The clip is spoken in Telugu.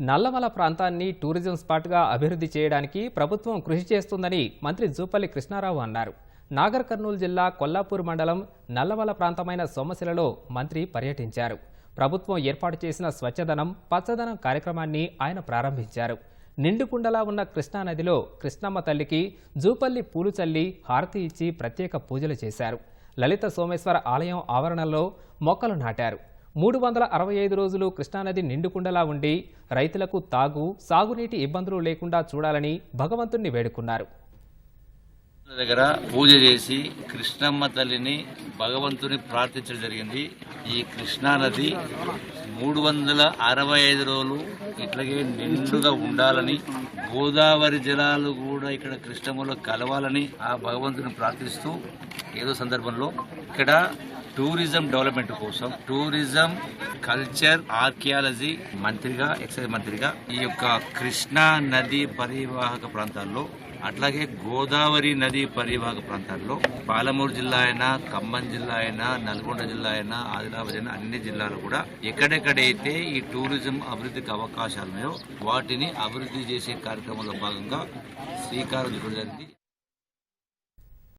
నల్లమల ప్రాంతాన్ని టూరిజం స్పాట్గా అభివృద్ధి చేయడానికి ప్రభుత్వం కృషి చేస్తుందని మంత్రి జూపల్లి కృష్ణారావు అన్నారు. నాగర్ కర్నూలు జిల్లా కొల్లాపూర్ మండలం నల్లమల ప్రాంతమైన సోమశిలలో మంత్రి పర్యటించారు. ప్రభుత్వం ఏర్పాటు చేసిన స్వచ్ఛదనం పచ్చదనం కార్యక్రమాన్ని ఆయన ప్రారంభించారు. నిండుకుండలా ఉన్న కృష్ణానదిలో కృష్ణమ్మ తల్లికి జూపల్లి పూలు చల్లి హారతి ఇచ్చి ప్రత్యేక పూజలు చేశారు. లలిత సోమేశ్వర ఆలయం ఆవరణలో మొక్కలు నాటారు. మూడు వందల అరవై ఐదు రోజులు కృష్ణానది నిండుకుండలా ఉండి రైతులకు తాగు సాగునీటి ఇబ్బందులు లేకుండా చూడాలని భగవంతుణ్ణి వేడుకున్నారు. దగ్గర పూజ చేసి కృష్ణమ్మ తల్లిని భగవంతుని ప్రార్థించడం జరిగింది. ఈ కృష్ణానది మూడు వందల అరవై ఐదు రోజులు ఇట్లాగే నిండుగా ఉండాలని గోదావరి జలాలు కూడా ఇక్కడ కృష్ణమ్మలో కలవాలని ఆ భగవంతుని ప్రార్థిస్తూ ఏదో సందర్భంలో ఇక్కడ టూరిజం డెవలప్మెంట్ కోసం టూరిజం కల్చర్ ఆర్కియాలజీ మంత్రిగా ఎక్సైజ్ మంత్రిగా ఈ యొక్క కృష్ణా నది పరివాహక ప్రాంతాల్లో అట్లాగే గోదావరి నది పరివాహక ప్రాంతాల్లో పాలమూరు జిల్లా అయినా ఖమ్మం జిల్లా అయినా నల్గొండ జిల్లా అయినా ఆదిలాబాద్ అయినా అన్ని జిల్లాలు కూడా ఎక్కడెక్కడైతే ఈ టూరిజం అభివృద్ధికి అవకాశాలు ఉన్నాయో వాటిని అభివృద్ధి చేసే కార్యక్రమంలో భాగంగా శ్రీకారం జరిగింది.